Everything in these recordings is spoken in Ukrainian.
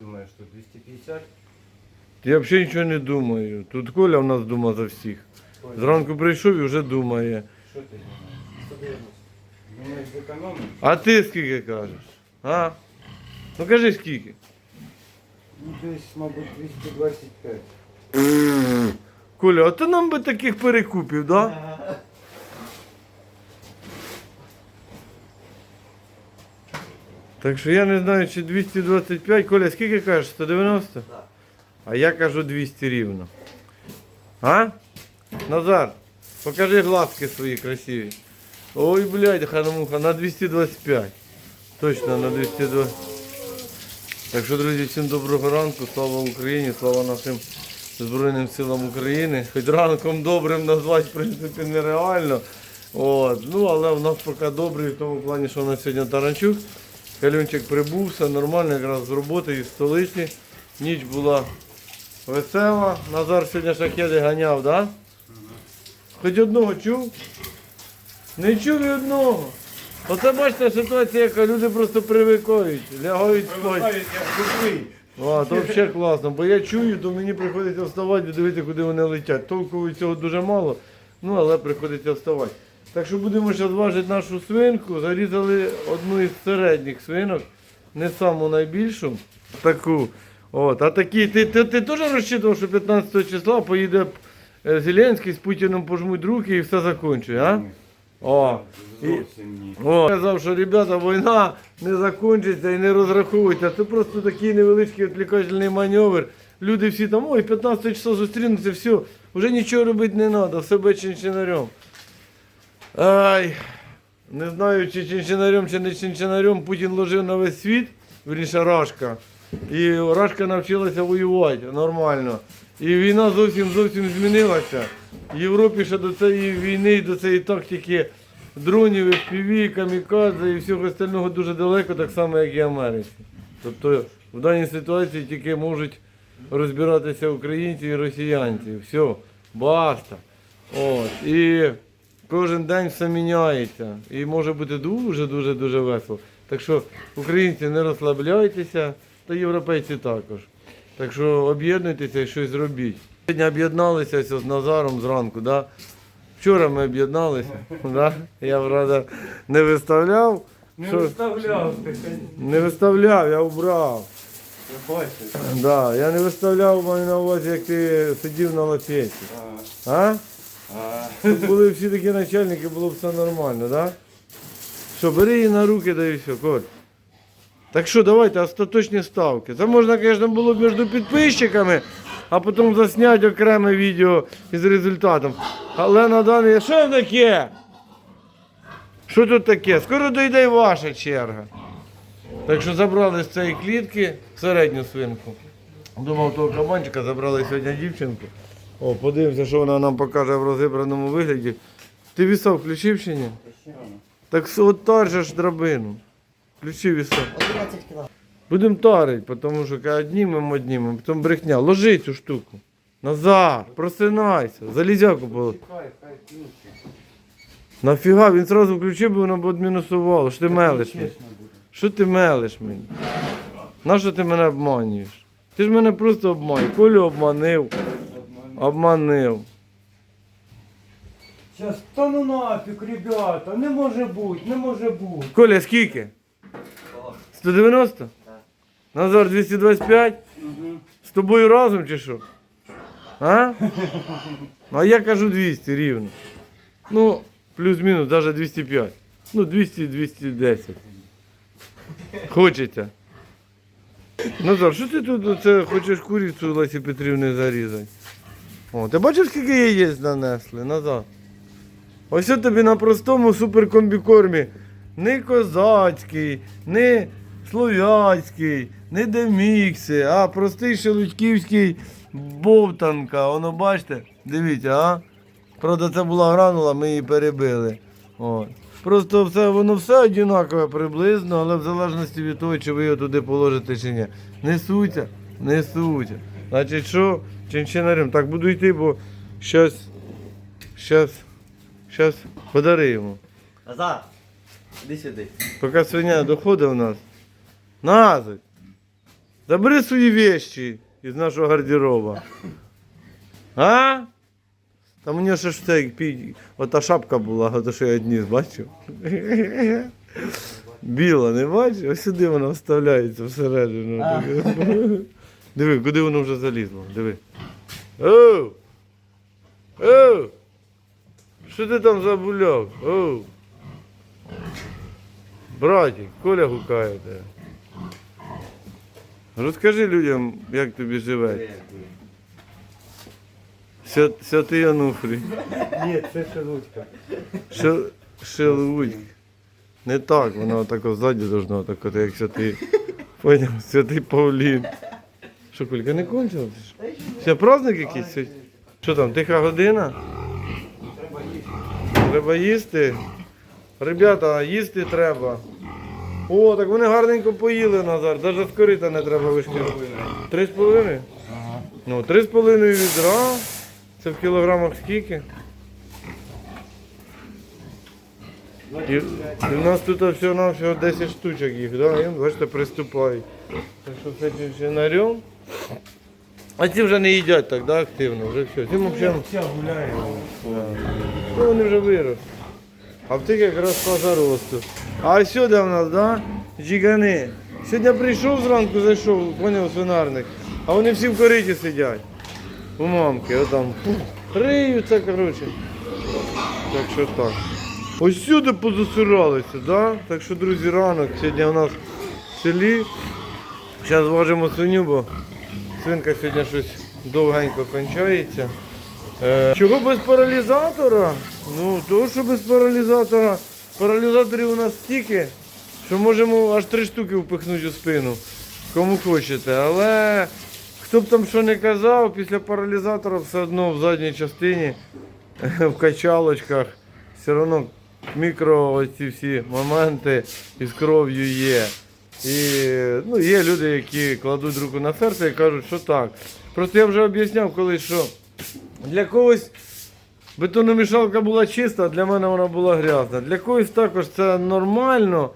Думаєш, що 250? Я взагалі нічого не думаю. Тут Коля в нас думає за всіх. Зранку прийшов і вже думає. Що ти думаєш? 190. Думаєш. А ти скільки кажеш? А? Ну кажи скільки. Ну, десь, мабуть, 225. Коля, а то нам би таких перекупів, да? Так що я не знаю, чи 225. Коля, скільки кажеш? 190? Так. А я кажу 200 рівно. А? Назар, покажи глазки свої красиві. Ой, блядь, ханамуха, на 225. Точно на 220. Так що, друзі, всім доброго ранку, слава Україні, слава нашим Збройним силам України. Хоч ранком добрим назвати, в принципі, нереально. От. Ну, але в нас поки добрий в тому плані, що у нас сьогодні Таранчук. Калюнчик прибув, все нормально, якраз з роботи із столиці. Ніч була весела. Назар сьогодні шахеди ганяв, так? Да? Хоч одного чув? Не чув і одного. Оце бачите ситуація, яка люди просто привикають, лягають тупий. А, то взагалі класно, бо я чую, то мені приходиться вставати і дивитися, куди вони летять. Толку від цього дуже мало, ну але приходиться вставати. Так що будемо зараз важити нашу свинку. Зарізали одну із середніх свинок, не саму найбільшу. Таку. От, а такі, ти, ти, ти теж розчитував, що 15 числа поїде е, Зеленський з Путіним пожмуть руки і все закінчує, а? О, і, о, казав, що ребята, війна не закінчиться і не розраховуйте. Це просто такий невеличкий відвлікательний маневр. Люди всі там, ой, 15 часов зустрінуться, все, вже нічого робити не треба, все буде чинчинарем. Ай, не знаю, чи чинчинарем, чи не чинчинарем Путін ложив на весь світ, вірніше Рашка. І Рашка навчилася воювати нормально. І війна зовсім зовсім змінилася. В Європі ще до цієї війни, до цієї тактики дронів, FPV, камікадзе і всього остального дуже далеко, так само, як і Америці. Тобто в даній ситуації тільки можуть розбиратися українці і росіянці. Все, баста. От. І кожен день все міняється. І може бути дуже-дуже дуже весело. Так що українці не розслабляйтеся, та європейці також. Так що об'єднуйтеся і щось зробіть. Сьогодні об'єдналися з Назаром зранку, да? Вчора ми об'єдналися. Да? Я правда не виставляв. Не Що? виставляв ти. Не виставляв, я убрав. Да, я не виставляв маю на увазі, як ти сидів на лафеті. А, А? Тут були всі такі начальники, було б все нормально, да? Що, бери її на руки, да і все, Коль. Так що, давайте остаточні ставки. Це можна, звісно, було б між підписчиками, а потім засняти окреме відео із результатом. Але на даний. Що таке? Що тут таке? Скоро дійде і ваша черга. Так що забрали з цієї клітки середню свинку. Думав, того кабанчика забрали сьогодні дівчинку. О, подивимося, що вона нам покаже в розібраному вигляді. Ти віса включив чи ні? Так от таржеш драбину. Включи віса. 11 кг. Будемо тарити, тому що коли однімемо, однімемо, потім брехня. Ложи цю штуку. Назар, просинайся, залізяку було. Нафіга, він одразу включив, бо воно б відмінусувало. Що ти мелиш мені? Що ти мелиш мені? Нащо ти мене обманюєш? Ти ж мене просто обманюєш. Колю обманив. Обманив. Щас, та ну нафіг, ребята, не може бути, не може бути. Коля, скільки? 190? Назар 225? Угу. З тобою разом чи що? А? А я кажу 200 рівно. Ну, плюс-мінус, навіть 205. Ну, 200-210. Хочеться. Назар, що ти тут оце, хочеш курицю Лесі Петрівни зарізати? О, ти бачиш, скільки яєць нанесли, Назар? Ось тобі на простому суперкомбікормі. Не козацький, не слов'янський, не демікси, а простий шелудьківський бовтанка. Воно бачите? Дивіться, а? Правда, це була гранула, ми її перебили. От. Просто все, воно все однакове приблизно, але в залежності від того, чи ви його туди положите чи ні. Несуться, несуться. Значить, що? Чинчинарем. Так буду йти, бо щас, щас, щас подари йому. Назар, іди сюди. Поки свиня доходить у нас. Назад. Забери свої вещи із нашого гардероба. А? Там у нього ще ж це, ота шапка була, ото що я одніс, бачив? Біла, не бачиш? Ось сюди вона вставляється всередину. Диви, куди воно вже залізло. Диви. Оу! Оу! Що ти там забуляв? Оу! Братик, Коля гукає тебе. Розкажи людям, як тобі живеться. Святий Ануфрій. Ні, це шелудька. Шел, шелудь. Не так, воно тако ззаді должно, так як святий. Поняв, святий Павлін. Що, Колька, не кончилось? Ще праздник якийсь? сьогодні? Що там, тиха година? Треба їсти. Треба їсти. Ребята, їсти треба. О, так вони гарненько поїли, Назар. Навіть з корита не треба вишкірити. Три з половиною? Ага. Ну, три з половиною відра. Це в кілограмах скільки? І, і в нас тут всього на всього 10 штучок їх, да? і бачите, приступають. Так що цим сценарієм. А ці вже не їдять так, да, активно, вже все. Цим взагалі, Вся гуляє. ну, вони вже виросли. А в тих якраз фаза росту. А сюди в нас, да? Джігани. Сьогодні прийшов зранку, зайшов, поняв свинарник, а вони всі в кориті сидять. У мамки, отам. Риються, коротше. Так що так. Ось сюди позасиралися, да? Так що, друзі, ранок сьогодні у нас в селі. Зараз важимо свиню, бо свинка сьогодні щось довгенько кончається. Е, чого без паралізатора? Ну, того, що без паралізатора. Паралізаторів у нас стільки, що можемо аж три штуки впихнути у спину, кому хочете. Але хто б там що не казав, після паралізатора все одно в задній частині, в качалочках, все одно мікро оці всі моменти із кров'ю є. І ну, є люди, які кладуть руку на серце і кажуть, що так. Просто я вже об'ясняв колись, що для когось бетономішалка була чиста, а для мене вона була грязна. Для когось також це нормально,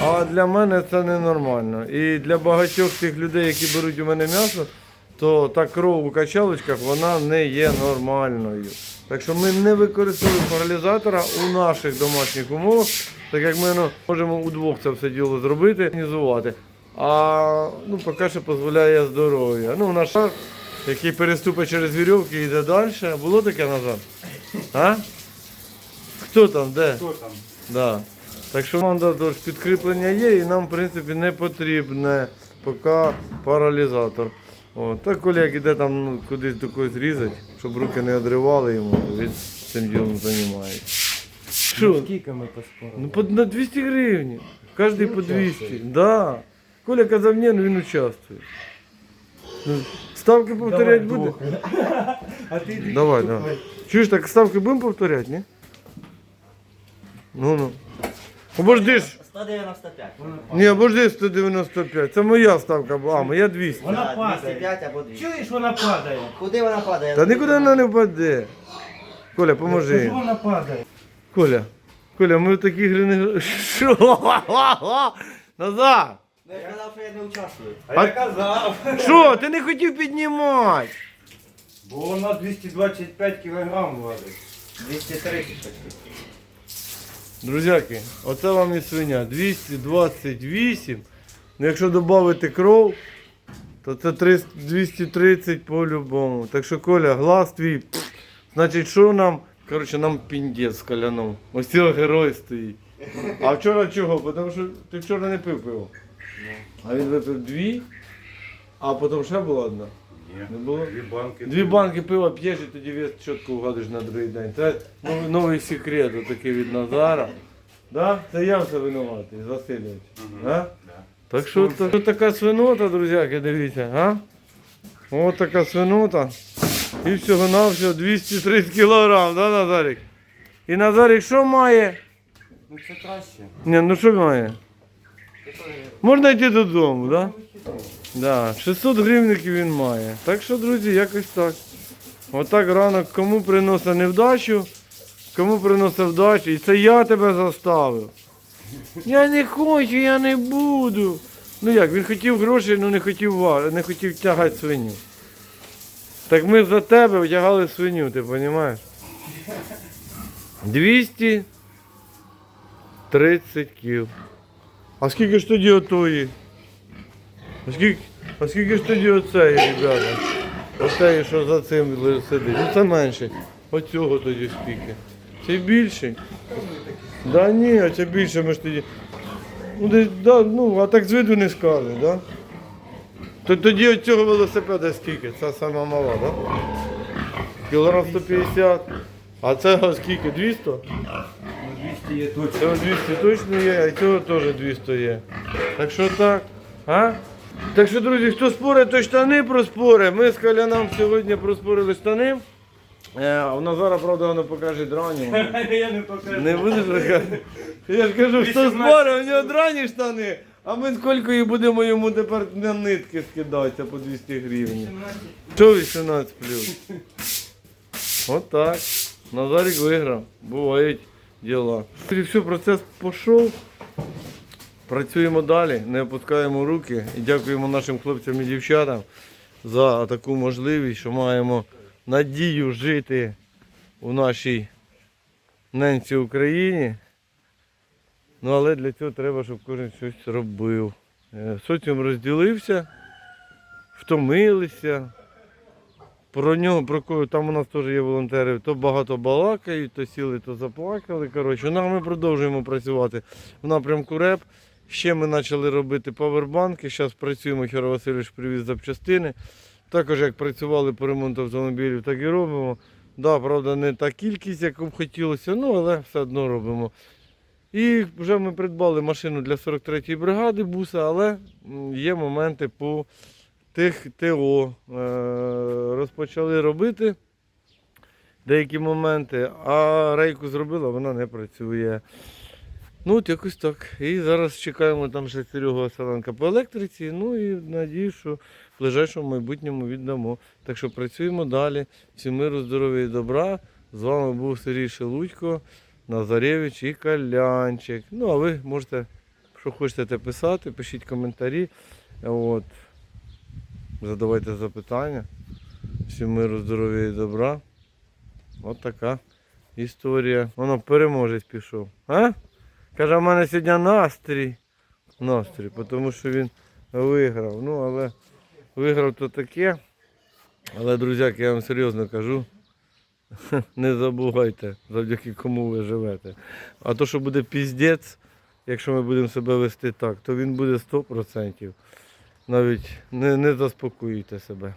а для мене це ненормально. І для багатьох тих людей, які беруть у мене м'ясо, то та кров у качалочках вона не є нормальною. Так що ми не використовуємо паралізатора у наших домашніх умовах, так як ми ну, можемо удвох це все діло зробити, організувати. А ну, поки що дозволяє здоров'я. Ну, наш шар, який переступить через вірьовки і йде далі. Було таке назад? А? Хто там, де? Хто там? Да. Так що команда тож підкріплення є і нам в принципі не потрібне поки паралізатор. О, так Коляк іде там ну, кудись до когось різати, щоб руки не одривали йому, він цим ділом займається. Що? Скільки ми поспорили? Ну по на 200 гривень. Кожний по 200. Да. Коля казав, ні, ну він участвує. Ну, Ставки повторяти буде? А ти йди Давай, давай. Чуєш, так ставки будемо повторяти, ні? Ну ну. Обожди ж. 195. Ні, обожди 195. Це моя ставка була, а моя 200. Вона Да, падає. 205 або 200. Чуєш, вона падає. Куди вона падає? Та нікуди вона не впаде. Коля, поможи. Їй. вона падає? Коля. Коля, ми в такі гри не гра- Що? Назад! Ну, Я казав, що я не участвую. А я казав. Що? Ти не хотів піднімати? Бо вона 225 кілограм важить. 230 почти. Друзяки, оце вам і свиня. 228. Ну, якщо додати кров, то це 300 230 по-любому. Так що, Коля, глаз твій. Значить, що нам? Коротше, нам піндець з коляном. Ось цього герой стоїть. А вчора чого? Тому що ти вчора не пив пиво. А він випив дві, а потім ще була одна. Не було? Дві банки. Дві банки пива п'єш і тоді вес чітко вгадиш на другий день. Це новий, новий секрет отакий від Назара. Да? Це я все винуватий, Васильович. Да? Так що, так, така свинота, друзяки, дивіться, а? Ось така свинота. І всього на всього 230 кілограм, да, Назарик? І Назарик що має? Ну це краще. Ні, ну що має? Можна йти додому, так? Да? Да, 600 гривників він має. Так що, друзі, якось так. Отак ранок кому приносить невдачу, кому приносить вдачу. І це я тебе заставив. Я не хочу, я не буду. Ну як, він хотів гроші, але не хотів не хотів тягати свиню. Так ми за тебе втягали свиню, ти розумієш? 230 кіл. А скільки ж тоді отої? А скільки, а скільки ж тоді оцеї, ребята? Оцеї, що за цим сидить. Ну це менше. Оцього тоді скільки. Це більше. Да ні, а це більше ми ж тоді. Ну, десь, да, ну, а так з виду не скажеш, да? То тоді от цього велосипеда скільки? Це сама мала, да? Кілограм 150. А це скільки? 200? Ну, 200 є точно. Цього 200 точно є, а цього теж 200 є. Так що так, а? Так що, друзі, хто спорить, то штани проспорить. Ми з Каляном сьогодні проспорили штани. Е, а у Назара, правда, воно покаже драні. Я не покажу. Не будеш розказувати? Я ж кажу, хто 18 спорить, у нього драні штани. А ми з Колькою будемо йому тепер на нитки скидатися по 200 гривень. Що 18 плюс? От так. Назарик виграв. Бувають діла. І все, процес пішов. Працюємо далі, не опускаємо руки і дякуємо нашим хлопцям і дівчатам за таку можливість, що маємо надію жити у нашій ненці Україні. Ну, але для цього треба, щоб кожен щось робив. Е, Соціум розділився, втомилися. Про нього, про кого там у нас теж є волонтери, то багато балакають, то сіли, то заплакали. Коротше, ну, а ми продовжуємо працювати в напрямку РЕП. Ще ми почали робити павербанки. Зараз працюємо, Хіро Васильович привіз запчастини. Також як працювали по ремонту автомобілів, так і робимо. Да, правда, не та кількість, як б хотілося, ну але все одно робимо. І вже ми придбали машину для 43-ї бригади буса, але є моменти по тих ТО. Е, розпочали робити деякі моменти, а рейку зробила, вона не працює. Ну, от якось так. І зараз чекаємо там ще Серегу Василенка по електриці. Ну і надію, що в ближайшому майбутньому віддамо. Так що працюємо далі. Всім миру, здоров'я і добра. З вами був Сергій Шелудько, Назаревич і Калянчик. Ну, а ви можете, що хочете писати, пишіть коментарі. От. Задавайте запитання. Всім миру, здоров'я і добра. От така історія. Воно переможець пішов. А? Каже, в мене сьогодні настрій. Настрій, тому що він виграв. Ну, але виграв то таке. Але, друзяки, я вам серйозно кажу. Не забувайте, завдяки кому ви живете. А то, що буде піздець, якщо ми будемо себе вести так, то він буде 100%. Навіть не, не заспокоюйте себе.